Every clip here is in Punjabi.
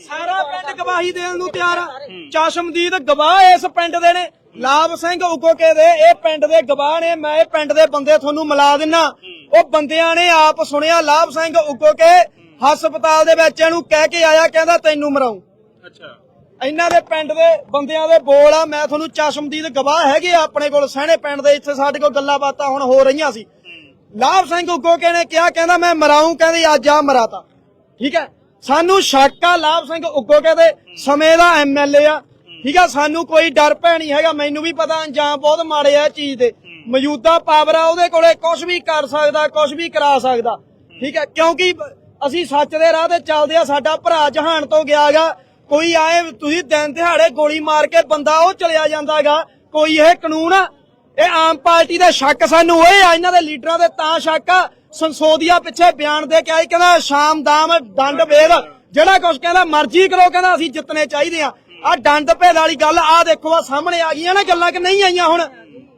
ਸਾਰਾ ਪਿੰਡ ਗਵਾਹੀ ਦੇਣ ਨੂੰ ਤਿਆਰ ਆ। ਚਸ਼ਮਦੀਦ ਗਵਾਹ ਇਸ ਪਿੰਡ ਦੇ ਨੇ। ਲਾਭ ਸਿੰਘ ਉਗੋਕੇ ਦੇ ਇਹ ਪਿੰਡ ਦੇ ਗਵਾਹ ਨੇ। ਮੈਂ ਇਹ ਪਿੰਡ ਦੇ ਬੰਦੇ ਤੁਹਾਨੂੰ ਮਿਲਾ ਦਿੰਨਾ। ਉਹ ਬੰਦਿਆਂ ਨੇ ਆਪ ਸੁਣਿਆ ਲਾਭ ਸਿੰਘ ਉਗੋਕੇ ਹਸਪਤਾਲ ਦੇ ਵਿੱਚ ਇਹਨੂੰ ਕਹਿ ਕੇ ਆਇਆ ਕਹਿੰਦਾ ਤੈਨੂੰ ਮਰਾਉਂ। ਅੱਛਾ। ਇਹਨਾਂ ਦੇ ਪਿੰਡ ਦੇ ਬੰਦਿਆਂ ਦੇ ਬੋਲ ਆ ਮੈਂ ਤੁਹਾਨੂੰ ਚਸ਼ਮਦੀਦ ਗਵਾਹ ਹੈਗੇ ਆ ਆਪਣੇ ਕੋਲ ਸਹਿਣੇ ਪਿੰਡ ਦੇ ਇੱਥੇ ਸਾਡੇ ਕੋਲ ਗੱਲਾਂ ਬਾਤਾਂ ਹੁਣ ਹੋ ਰਹੀਆਂ ਸੀ। ਲਾਭ ਸਿੰਘ ਉਗੋਕੇ ਨੇ ਕਿਹਾ ਕਹਿੰਦਾ ਮੈਂ ਮਰਾਉਂ ਕਹਿੰਦੀ ਅੱਜ ਆ ਮਰਾਤਾ। ਠੀਕ ਹੈ? ਸਾਨੂੰ ਸ਼ੱਕ ਆ ਲਾਭ ਸਿੰਘ ਉੱਗੋ ਕਹਿੰਦੇ, ਸਮੇਂ ਦਾ ਐਮਐਲਏ ਆ। ਠੀਕ ਆ, ਸਾਨੂੰ ਕੋਈ ਡਰ ਭੈ ਨਹੀਂ ਹੈਗਾ, ਮੈਨੂੰ ਵੀ ਪਤਾ ਅੰਜਾਮ ਬਹੁਤ ਮਾੜੇ ਆ ਇਹ ਚੀਜ਼ ਦੇ। ਮੌਜੂਦਾ ਪਾਵਰ ਆ ਉਹਦੇ ਕੋਲੇ ਕੁਝ ਵੀ ਕਰ ਸਕਦਾ ਕੁਝ ਵੀ ਕਰਾ ਸਕਦਾ। ਠੀਕ ਹੈ ਕਿਉਂਕਿ ਅਸੀਂ ਸੱਚ ਦੇ ਰਾਹ ਤੇ ਚੱਲਦੇ ਆ, ਸਾਡਾ ਭਰਾ ਜਹਾਨ ਤੋਂ ਗਿਆਗਾ ਕੋਈ ਆਏ, ਤੁਸੀਂ ਦਿਨ ਦਿਹਾੜੇ ਗੋਲੀ ਮਾਰ ਕੇ ਬੰਦਾ ਉਹ ਚਲਿਆ ਜਾਂਦਾਗਾ ਕੋਈ ਇਹ ਕਾਨੂੰਨ ਆ, ਇਹ ਆਮ ਪਾਰਟੀ ਦਾ ਸ਼ੱਕ ਸਾਨੂੰ, ਓਏ ਆ, ਇਹਨਾਂ ਦੇ ਲੀਡਰਾਂ ਦੇ ਤਾਂ ਸ਼ੱਕ ਆ। ਸੰਸੋਦੀਆ ਪਿੱਛੇ ਬਿਆਨ ਦੇ ਕੇ ਆਈ, ਕਹਿੰਦਾ ਸ਼ਾਮ ਦਾਮ ਡੰਡ ਭੇਦ ਜਿਹੜਾ ਕੁਝ ਕਹਿੰਦਾ ਮਰਜ਼ੀ ਕਰੋ, ਕਹਿੰਦਾ ਅਸੀਂ ਜਿੱਤਨੇ ਚਾਹੀਦੇ ਆ। ਆ ਦੰਡ ਭੇਦ ਵਾਲੀ ਗੱਲ ਆ ਦੇਖੋ ਆ ਸਾਹਮਣੇ ਆ ਗਈਆਂ ਨਾ ਗੱਲਾਂ ਕਿ ਨਹੀਂ ਆਈਆਂ ਹੁਣ?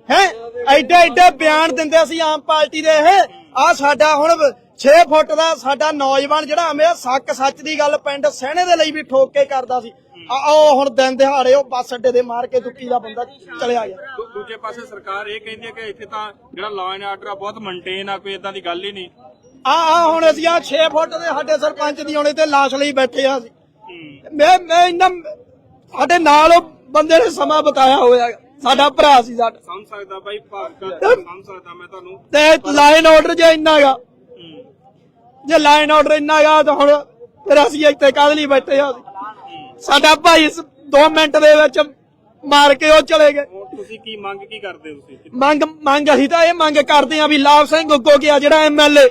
ਹੈ? ਐਡੇ ਐਡੇ ਬਿਆਨ ਦਿੰਦੇ ਸੀ ਆਮ ਪਾਰਟੀ ਦੇ ਇਹ। ਆ ਸਾਡਾ ਹੁਣ 6 ਫੁੱਟ ਦਾ ਸਾਡਾ ਨੌਜਵਾਨ ਜਿਹੜਾ ਹਮੇਸ਼ਾ ਸੱਕ ਸੱਚ ਦੀ ਗੱਲ ਪਿੰਡ ਸਹਿਣੇ ਦੇ ਲਈ ਵੀ ਠੋਕ ਕੇ ਕਰਦਾ ਸੀ। ਆ ਉਹ ਹੁਣ ਦਿਨ ਦਿਹਾੜੇ ਉਹ ਬੱਸ ਅੱਡੇ ਦੇ ਮਾਰ ਕੇ ਦੁੱਕੀ ਦਾ ਬੰਦਾ ਚਲਿਆ ਗਿਆ। ਦੂਜੇ ਪਾਸੇ ਸਰਕਾਰ ਇਹ ਕਹਿੰਦੀ ਹੈ ਕਿ ਇੱਥੇ ਤਾਂ ਜਿਹੜਾ ਲਾਅ ਐਂਡ ਆਰਡਰ ਆ ਬਹੁਤ ਮੇਨਟੇਨ ਆ ਕੋਈ ਇਦਾਂ ਦੀ ਗੱਲ ਹੀ ਨਹੀਂ। ਆ ਆ ਹੁਣ ਅਸੀਂ ਆ 6 ਫੁੱਟ ਦੇ ਸਾਡੇ ਸਰਪੰਚ ਦੀ ਆਉਣੇ ਤੇ ਲਾਸ਼ ਲਈ ਬੈਠੇ ਆ ਅਸੀਂ। ਮੈਂ ਮੈਂ ਇੰਨਾ ਸਾਡੇ ਨਾਲ ਉਹ ਬੰਦੇ ਨੇ ਸਮਾਂ ਬਤਾਇਆ ਹੋਇਆ। ਸਾਡਾ ਭਰਾ ਸੀ ਸਾਡਾ। ਸਮਝ ਸਕਦਾ ਬਾਈ ਭਾਗਕਾ ਸਮਝ ਸਕਦਾ ਮੈਂ ਤੁਹਾਨੂੰ। ਤੇ ਲਾਈਨ ਆਰਡਰ ਜੇ ਇੰਨਾਗਾ ਹੂੰ। ਜੇ ਲਾਈਨ ਆਰਡਰ ਇੰਨਾਗਾ ਤਾਂ ਹੁਣ ਫਿਰ ਅਸੀਂ ਇੱਥੇ ਕਾਹਦੇ ਲਈ ਬੈਠੇ ਆ। ਸਾਡਾ ਭਾਈ 2 ਮਿੰਟ ਦੇ ਵਿੱਚ ਮਾਰ ਕੇ ਉਹ ਚਲੇ ਗਏ। ਹੁਣ ਤੁਸੀਂ ਕੀ ਮੰਗ ਕੀ ਕਰਦੇ ਹੋ ਤੁਸੀਂ? ਮੰਗ ਮੰਗ ਅਸੀਂ ਤਾਂ ਇਹ ਮੰਗ ਕਰਦੇ ਆ ਵੀ ਲਾਭ ਸਿੰਘ ਉੱਗੋ ਗਿਆ ਜਿਹੜਾ ਐਮਐਲਏ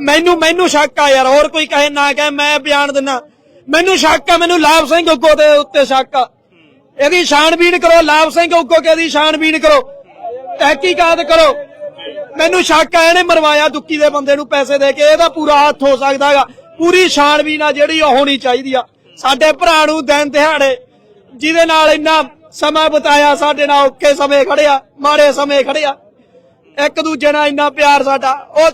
ਮੈਨੂੰ ਮੈਨੂੰ ਸ਼ੱਕ ਆ ਯਾਰ ਹੋਰ ਕੋਈ ਕਹੇ ਨਾ ਕਹੇ ਮੈਂ ਬਿਆਨ ਦਿੰਨਾ। ਮੈਨੂੰ ਸ਼ੱਕ ਆ ਮੈਨੂੰ ਲਾਭ ਸਿੰਘ ਉੱਗੋ ਦੇ ਉੱਤੇ ਸ਼ੱਕ ਆ। ਇਹਦੀ ਛਾਣਬੀਣ ਕਰੋ ਲਾਭ ਸਿੰਘ ਉੱਗੋ ਕੇ ਦੀ ਛਾਣਬੀਣ ਕਰੋ। ਤਹਿਕੀਕਾਤ ਕਰੋ। ਮੈਨੂੰ ਸ਼ੱਕ ਆ, ਇਹਨੇ ਮਰਵਾਇਆ ਦੁੱਕੀ ਦੇ ਬੰਦੇ ਨੂੰ ਪੈਸੇ ਦੇ ਕੇ, ਇਹਦਾ ਪੂਰਾ ਹੱਥ ਹੋ ਸਕਦਾਗਾ ਪੂਰੀ ਛਾਣਬੀਣ ਆ ਜਿਹੜੀ ਉਹ ਹੋਣੀ ਚਾਹੀਦੀ ਆ। ਸਾਡੇ ਭਰਾ ਨੂੰ ਦਿਨ ਦਿਹਾੜੇ ਜਿਹਦੇ ਨਾਲ ਇੰਨਾ ਸਮਾਂ ਬਤਾਇਆ, ਸਾਡੇ ਨਾਲ ਔਕੇ ਸਮੇਂ ਖੜਿਆ ਮਾੜੇ ਸਮੇਂ ਖੜਿਆ ਇੱਕ ਦੂਜੇ ਨਾਲ ਇੰਨਾ ਪਿਆਰ ਸਾਡਾ, ਉਹ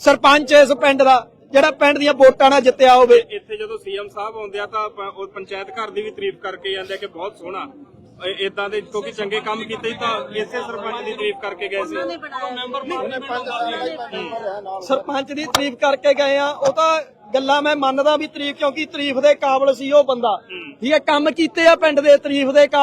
ਸਰਪੰਚ ਇਸ ਪਿੰਡ ਦਾ, ਜਿਹੜਾ ਪਿੰਡ ਦੀਆਂ ਵੋਟਾਂ ਨਾਲ ਜਿੱਤਿਆ ਹੋਵੇ। ਇੱਥੇ ਜਦੋਂ ਸੀਐਮ ਸਾਹਿਬ ਆਉਂਦੇ ਆ ਤਾਂ ਉਹ ਪੰਚਾਇਤ ਘਰ ਦੀ ਵੀ ਤਾਰੀਫ ਕਰਕੇ ਜਾਂਦੇ ਕਿ ਬਹੁਤ ਸੋਹਣਾ। ਇਦਾਂ ਦੇ ਕਿਉਂਕਿ ਚੰਗੇ ਕੰਮ ਕੀਤੇ ਸੀ ਤਾਂ ਇਸੇ ਸਰਪੰਚ ਦੀ ਤਾਰੀਫ ਕਰਕੇ ਗਏ ਸੀ। ਸਰਪੰਚ ਦੀ ਤਾਰੀਫ ਕਰਕੇ ਗਏ ਆ ਉਹ ਤਾਂ ਗੱਲਾਂ ਮੈਂ ਮੰਨਦਾ ਵੀ ਤਾਰੀਫ ਕਿਉਂਕਿ ਤਾਰੀਫ ਦੇ ਕਾਬਲ ਸੀ ਉਹ ਬੰਦਾ। ਠੀਕ ਹੈ ਕੰਮ ਕੀਤੇ ਆ ਪਿੰਡ ਦੇ ਤਾਰੀਫ ਦੇ ਕਾਬਲ